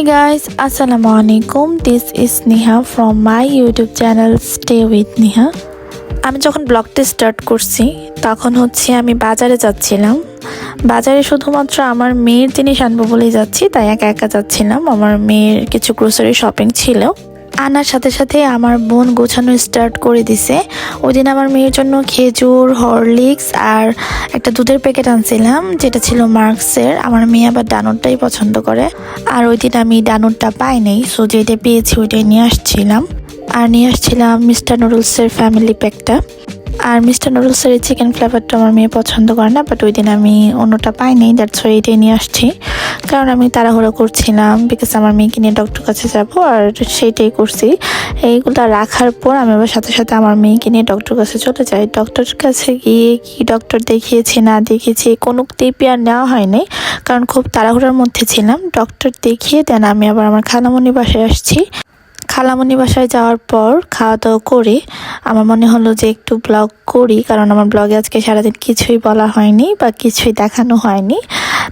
Hey guys, Assalamu alaikum. This is Niha from my YouTube channel Stay with Niha. আমি যখন ব্লগটি start করছি তখন হচ্ছে আমি বাজারে যাচ্ছিলাম বাজারে শুধুমাত্র আমার মেয়ের জিনিস আনব বলেই যাচ্ছি তাই একা একা যাচ্ছিলাম আমার মেয়ের কিছু গ্রোসারি শপিং ছিল আনার সাথে সাথে আমার বোন গোছানো স্টার্ট করে দিছে। ওই দিন আমার মেয়ের জন্য খেজুর, হরলিক্স আর একটা দুধের প্যাকেট আনছিলাম, যেটা ছিল মার্কসের। আমার মেয়ে আবার ডানোরটাই পছন্দ করে। আর ওই দিন আমি ডানোরটা পাই নাই সো যেটা পেয়েছি ওইটাই নিয়ে আসছিলাম। আর নিয়ে আসছিলাম মিস্টার নুডলসের ফ্যামিলি প্যাকটা আর মিস্টার নুডলসের এই চিকেন ফ্লেভারটা আমার মেয়ে পছন্দ করে না বাট ওই দিন আমি অন্যটা পাইনি দ্যাটস ওয়াই এটাই নিয়ে আসছি। কারণ আমি তাড়াহুড়ো করছিলাম বিকজ আমার মেয়েকে নিয়ে ডক্টর কাছে যাব, আর সেইটাই করছি। এইগুলো রাখার পর আমি আবার সাথে সাথে আমার মেয়েকে নিয়ে ডক্টর কাছে চলে যাই। ডক্টরের কাছে গিয়ে কি ডক্টর দেখিয়েছি, না দেখিয়েছি কোনো টিপি আর নেওয়া হয়নি, কারণ খুব তাড়াহুড়োর মধ্যে ছিলাম। ডক্টর দেখিয়ে দেন আমি আবার আমার খালামণি বাসায় আসছি। খালামণি বাসায় যাওয়ার পর খাওয়া দাওয়া করে আমার মনে হলো যে একটু ব্লগ করি, কারণ আমার ব্লগে আজকে সারাদিন কিছুই বলা হয়নি বা কিছুই দেখানো হয়নি।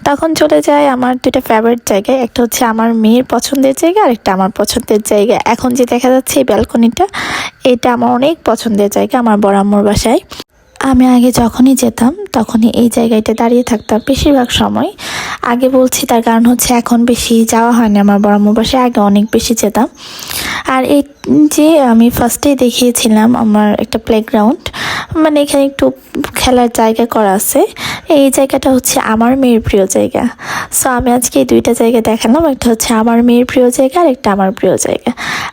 তখন চলে যায় আমার দুইটা ফেভারিট জায়গায়, একটা হচ্ছে আমার মেয়ের পছন্দের জায়গা আর একটা আমার পছন্দের জায়গা। এখন যে দেখা যাচ্ছে এই ব্যালকনিটা এটা আমার অনেক পছন্দের জায়গা, আমার বড় আম্মুর বাসায়। আমি আগে যখনই যেতাম, তখনই এই জায়গাটা দাঁড়িয়ে থাকতাম বেশিরভাগ সময়। আগে বলছি তার কারণ হচ্ছে এখন বেশি যাওয়া হয় না আমার বড় আম্মুর বাসায়, আগে অনেক বেশি যেতাম। আর এই যে আমি ফার্স্টেই দেখিয়েছিলাম আমার একটা প্লেগ্রাউন্ড মানে এখানে একটু খেলার জায়গা করা আছে। এই জায়গাটা হচ্ছে আমার মেয়ের প্রিয় জায়গা। সো আমি আজকে এই দুইটা জায়গা দেখালাম, একটা হচ্ছে আমার মেয়ের প্রিয় জায়গা আর একটা আমার প্রিয় জায়গা।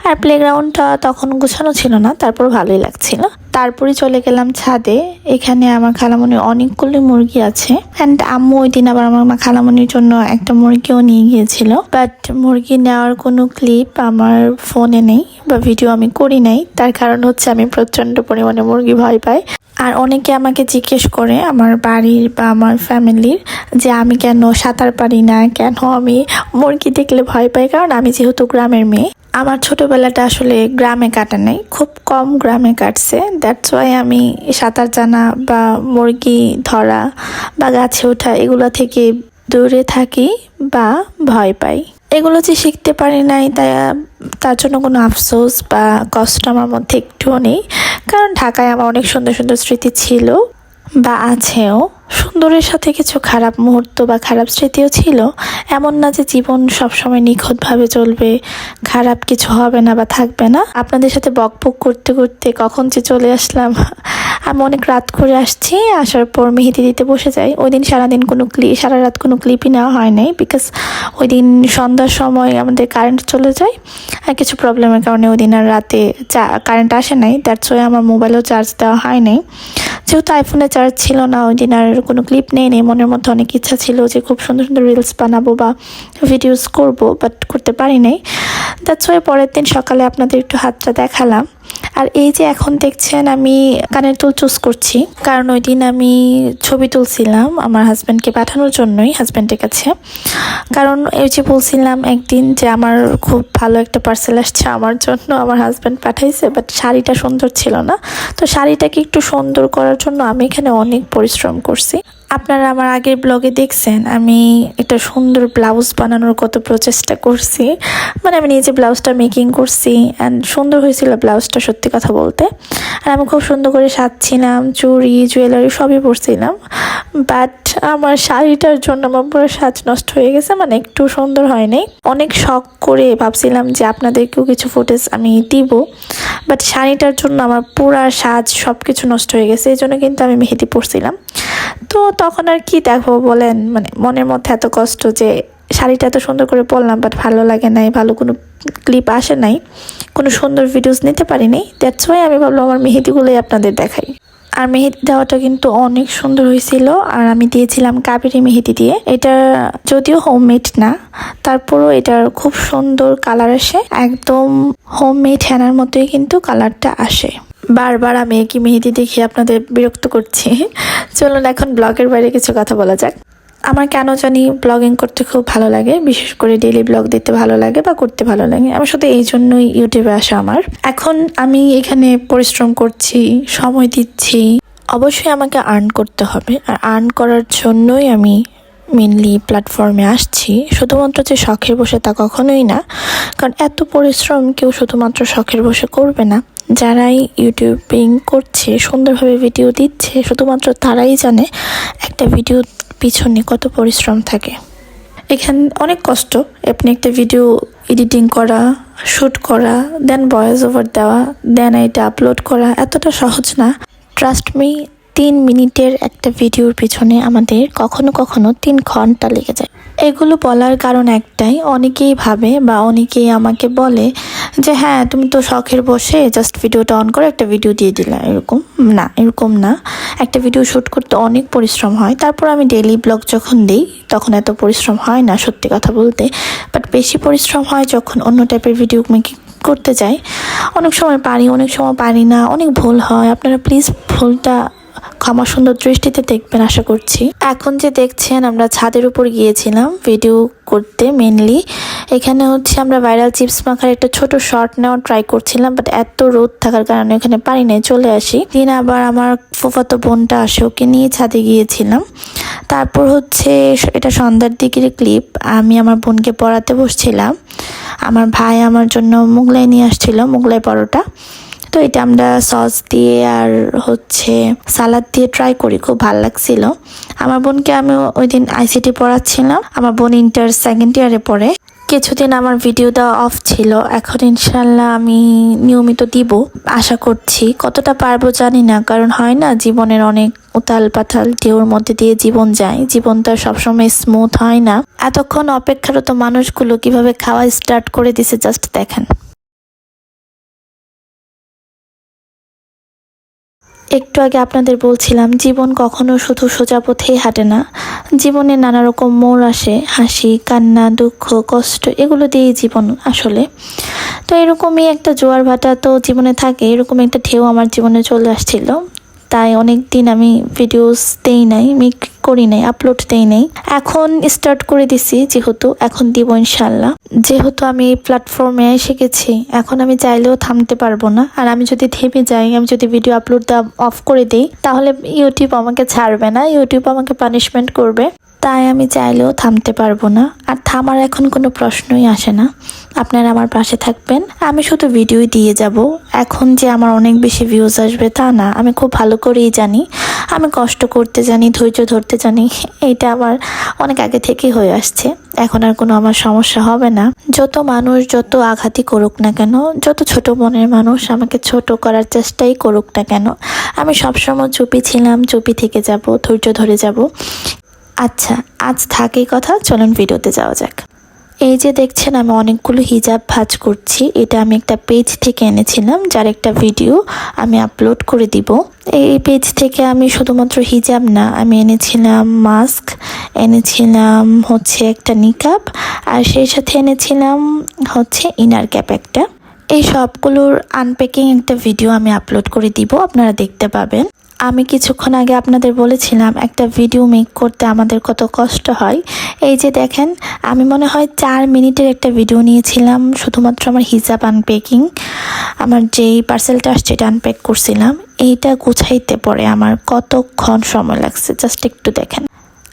আর প্লেগ্রাউন্ডটা তখন গুছানো ছিল না, তারপর ভালোই লাগছিল। তারপরে চলে গেলাম ছাদে। এখানে আমার খালামণির অনেকগুলি মুরগি আছে। অ্যান্ড আম্মু ওই দিন আবার আমার খালামণির জন্য একটা মুরগিও নিয়ে গিয়েছিল। বাট মুরগি নেওয়ার কোনো ক্লিপ আমার ফোনে নেই বা ভিডিও আমি করি নাই। তার কারণ হচ্ছে আমি প্রচণ্ড পরিমাণে মুরগি ভয় পাই। আর অনেকে আমাকে জিজ্ঞেস করে আমার বাড়ির বা আমার ফ্যামিলির যে আমি কেন সাঁতার পারি না, কেন আমি মুরগি দেখলে ভয় পাই? কারণ আমি যেহেতু গ্রামের মেয়ে আমার ছোটবেলাটা আসলে গ্রামে কাটা নেই, খুব কম গ্রামে কাটছে। দ্যাটস ওয়াই আমি সাঁতার জানা বা মুরগি ধরা বা গাছে ওঠা এগুলো থেকে দূরে থাকি বা ভয় পাই। এগুলো যে শিখতে পারি নাই তাই তার জন্য কোনো আফসোস বা কষ্ট আমার মধ্যে একটুও নেই। কারণ ঢাকায় আমার অনেক সুন্দর সুন্দর স্মৃতি ছিল। বা আছেও, সুন্দরের সাথে কিছু খারাপ মুহূর্ত বা খারাপ স্মৃতিও ছিল, এমন না যে জীবন সবসময় নিখুঁতভাবে চলবে, খারাপ কিছু হবে না বা থাকবে না। আপনাদের সাথে বকবক বক করতে করতে কখন যে চলে আসলাম আমি অনেক রাত করে আসছি, আসার পর মেহেদি দিতে বসে যাই। ওই দিন সারাদিন কোনো ক্লি, সারা রাত কোনো ক্লিপই নেওয়া হয় নাই বিকজ ওই দিন সন্ধ্যার সময় আমাদের কারেন্ট চলে যায় আর কিছু প্রবলেমের কারণে ওই দিন আর রাতে চা কারেন্ট আসে নাই। দ্যাটস ওয়াই আমার মোবাইলেও চার্জ দেওয়া হয় নাই। যেহেতু আইফোনে চার্জ ছিল না, ওই দিন আর কোনো ক্লিপ নেই নেই। মনের মধ্যে অনেক ইচ্ছা ছিল যে খুব সুন্দর সুন্দর রিলস বানাবো বা ভিডিওস করব বাট করতে পারি নাই। দ্যাটস ওয়াই পরের দিন সকালে আপনাদের একটু হাতটা দেখালাম। আর এই যে এখন দেখছেন, আমি কানের দুল চুজ করছি। কারণ ওই দিন আমি ছবি তুলছিলাম আমার হাজব্যান্ডকে পাঠানোর জন্যই হাজব্যান্ডের কাছে। কারণ এই যে বলছিলাম একদিন যে আমার খুব ভালো একটা পার্সেল আসছে আমার জন্য, আমার হাজব্যান্ড পাঠাইছে বাট শাড়িটা সুন্দর ছিল না। তো শাড়িটাকে একটু সুন্দর করার জন্য আমি এখানে অনেক পরিশ্রম করছি। আপনারা আমার আগের ব্লগে দেখছেন, আমি একটা সুন্দর ব্লাউজ বানানোর কত প্রচেষ্টা করছি। মানে আমি নিজে ব্লাউজটা মেকিং করছি অ্যান্ড সুন্দর হয়েছিল ব্লাউজটা সত্যি কথা বলতে। আর আমি খুব সুন্দর করে সাজছিলাম, চুড়ি জুয়েলারি সবই পরছিলাম। বাট আমার শাড়িটার জন্য আমার পুরো সাজ নষ্ট হয়ে গেছে মানে একটু সুন্দর হয়নি অনেক শখ করে ভাবছিলাম যে আপনাদেরকেও কিছু ফুটেজ আমি দিব। বাট শাড়িটার জন্য আমার পুরা সাজ সব কিছু নষ্ট হয়ে গেছে, এই জন্য কিন্তু আমি মেহেদি পরছিলাম। তো তখন আর কি দেখো বলেন মানে মনের মধ্যে এত কষ্ট যে শাড়িটা এত সুন্দর করে পরলাম বাট ভালো লাগে নাই, ভালো কোনো ক্লিপ আসে নাই। কোনো সুন্দর ভিডিওস নিতে পারিনি দ্যাটস ওয়াই আমি ভাবলাম আমার মেহেদিগুলোই আপনাদের দেখাই। আর মেহেদি দেওয়াটা কিন্তু অনেক সুন্দর হয়েছিল। আর আমি দিয়েছিলাম কাবেরি মেহেদি দিয়ে। এটা যদিও হোমমেড না, তারপরও এটার খুব সুন্দর কালার আসে। একদম হোমমেড হ্যানার মতোই কিন্তু কালারটা আসে। বারবার আমি একই মেহেদি দেখে আপনাদের বিরক্ত করছি। চলুন এখন ব্লগের বাইরে কিছু কথা বলা যাক। আমার কেন জানি ব্লগিং করতে খুব ভালো লাগে, বিশেষ করে ডেলি ব্লগ দিতে ভালো লাগে বা করতে ভালো লাগে। আমার শুধু এই জন্যই ইউটিউবে আসা আমার। এখন আমি এখানে পরিশ্রম করছি, সময় দিচ্ছি। অবশ্যই আমাকে আর্ন করতে হবে। আর আর্ন করার জন্যই আমি মেনলি প্ল্যাটফর্মে আসছি। শুধুমাত্র যে শখের বসে তা কখনোই না। কারণ এত পরিশ্রম কেউ শুধুমাত্র শখের বসে করবে না। যারাই ইউটিউবিং করছে, সুন্দরভাবে ভিডিও দিচ্ছে, শুধুমাত্র তারাই জানে একটা ভিডিও পিছনে কত পরিশ্রম থাকে। এখানে, অনেক কষ্ট। আপনি একটা ভিডিও এডিটিং করা শ্যুট করা দেন ভয়েস ওভার দেওয়া দেন এটা আপলোড করা, এতটা সহজ না। ট্রাস্ট মি তিন মিনিটের একটা ভিডিওর পিছনে আমাদের কখনো কখনো তিন ঘণ্টা লেগে যায়। এগুলো বলার কারণ একটাই, অনেকেই ভাবে বা অনেকেই আমাকে বলে যে হ্যাঁ তুমি তো শখের বসে জাস্ট ভিডিওটা অন করে একটা ভিডিও দিয়ে দিলা, এরকম। না এরকম না। একটা ভিডিও শ্যুট করতে অনেক পরিশ্রম হয়। তারপর আমি ডেইলি ব্লগ যখন দিই, তখন এত পরিশ্রম হয় না, সত্যি কথা বলতে। বাট বেশি পরিশ্রম হয় যখন অন্য টাইপের ভিডিও মেকিং করতে যাই। অনেক সময় পারি, অনেক সময় পারি না, অনেক ভুল হয়। আপনারা প্লিজ ভুলটা ক্ষমা সুন্দর দৃষ্টিতে দেখবেন, আশা করছি। এখন যে দেখছেন, আমরা ছাদের উপর গিয়েছিলাম ভিডিও করতে মেনলি এখানে হচ্ছে আমরা ভাইরাল চিপস মাখার একটা ছোট শর্ট নেওয়ার ট্রাই করছিলাম বাট এত রোদ থাকার কারণে এখানে পারি নাই, চলে আসি। দিন আবার আমার ফুফাতো বোনটা আসে, ওকে নিয়ে ছাদে গিয়েছিলাম। তারপর হচ্ছে এটা সন্ধ্যার দিকের ক্লিপ আমি আমার বোনকে পড়াতে বসছিলাম। আমার ভাই আমার জন্য মোগলাই নিয়ে আসছিল, মোগলাই পরোটা। তো এটা আমরা সস দিয়ে আর হচ্ছে সালাদ দিয়ে ট্রাই করি, খুব ভালো লাগছিল। আমার বোনকে আমি ওই দিন আইসিটি পড়াচ্ছিলাম, আমার বোন ইন্টার সেকেন্ড ইয়ারে পড়ে। কিছুদিন আমার ভিডিও দেওয়া অফ ছিল, এখন ইনশাল্লাহ আমি নিয়মিত দিব, আশা করছি। কতটা পারব জানি না, কারণ হয় না জীবনের অনেক উতাল পাতাল ঢেউর মধ্যে দিয়ে জীবন যায়, জীবন তো সবসময় স্মুথ হয় না। এতক্ষণ অপেক্ষারত মানুষগুলো কীভাবে খাওয়া স্টার্ট করে দিছে জাস্ট দেখেন। একটু আগে আপনাদের বলছিলাম, জীবন কখনো শুধু সোজা পথেই হাঁটে না। জীবনে নানা রকম মোড় আসে, হাসি, কান্না, দুঃখ, কষ্ট, এগুলো দিয়েই জীবন আসলে। তো এরকমই একটা জোয়ার ভাটা তো জীবনে থাকে, এরকম একটা ঢেউ আমার জীবনে চলে আসছিল। তাই অনেক দিন আমি ভিডিওস দেই নাই মেক করি নাই আপলোড দেই নাই। এখন স্টার্ট করে দিছি, যেহেতু এখন দিব ইনশাল্লাহ যেহেতু আমি প্ল্যাটফর্মে এসে গেছি, এখন আমি চাইলেও থামতে পারব না। আর আমি যদি থেমে যাই, আমি যদি ভিডিও আপলোড অফ করে দিই, তাহলে ইউটিউব আমাকে ছাড়বে না ইউটিউব আমাকে পানিশমেন্ট করবে। তাই আমি চাইলেও থামতে পারব না। আর থামার এখন কোনো প্রশ্নই আসে না। আপনারা আমার পাশে থাকবেন। আমি শুধু ভিডিওই দিয়ে যাব। এখন যে আমার অনেক বেশি ভিউজ আসবে তা না। আমি খুব ভালো করেই জানি। আমি কষ্ট করতে জানি, ধৈর্য ধরতে জানি। এটা আমার অনেক আগে থেকেই হয়ে আসছে। এখন আর কোনো আমার সমস্যা হবে না। যত মানুষ যত আঘাতই করুক না কেন, যত ছোট মনের মানুষ আমাকে ছোট করার চেষ্টাই করুক না কেন, আমি সবসময় চুপি ছিলাম, চুপি থেকে যাব, ধৈর্য ধরে যাব। আচ্ছা আজ থাকেই কথা, চলুন ভিডিওতে যাওয়া যাক। এই যে দেখছেন, আমি অনেকগুলো হিজাব ভাজ করছি। এটা আমি একটা পেজ থেকে এনেছিলাম, যার একটা ভিডিও আমি আপলোড করে দিব। এই পেজ থেকে আমি শুধুমাত্র হিজাব না, আমি এনেছিলাম মাস্ক, এনেছিলাম হচ্ছে একটা নিকাপ আর সেই সাথে এনেছিলাম হচ্ছে ইনার ক্যাপ একটা। এই সবগুলোর আনপ্যাকিং একটা ভিডিও আমি আপলোড করে দিব, আপনারা দেখতে পাবেন। আমি কিছুক্ষণ আগে আপনাদের বলেছিলাম, একটা ভিডিও মেক করতে আমাদের কত কষ্ট হয়। এই যে দেখেন, আমি মনে হয় চার মিনিটের একটা ভিডিও নিয়েছিলাম, শুধুমাত্র আমার হিজাব আনপ্যাকিং আমার যেই পার্সেলটা আসছে এটা আনপ্যাক করছিলাম। এইটা গুছাইতে পরে আমার কতক্ষণ সময় লাগছে? জাস্ট একটু দেখেন।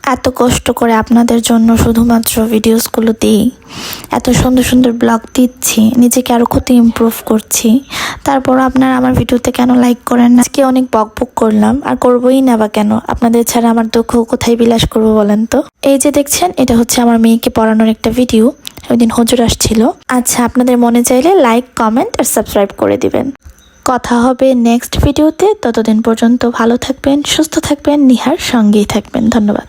এত কষ্ট করে আপনাদের জন্য শুধুমাত্র ভিডিওসগুলো দিই এত সুন্দর সুন্দর ব্লগ দিচ্ছি, নিজেকে আরও কত ইমপ্রুভ করছি। তারপর আপনারা আমার ভিডিওতে কেন লাইক করেন না? আজকে অনেক বক বক করলাম, আর করবোই না বা কেন? আপনাদের ছাড়া আমার দুঃখ কোথায় বিলাস করব বলেন তো? এই যে দেখছেন, এটা হচ্ছে আমার মেয়েকে পড়ানোর একটা ভিডিও ওই দিন হুজুর আসছিল। আচ্ছা আপনাদের মনে চাইলে লাইক কমেন্ট আর সাবস্ক্রাইব করে দিবেন। কথা হবে নেক্সট ভিডিওতে ততদিন পর্যন্ত ভালো থাকবেন, সুস্থ থাকবেন, নিহার সঙ্গেই থাকবেন। ধন্যবাদ।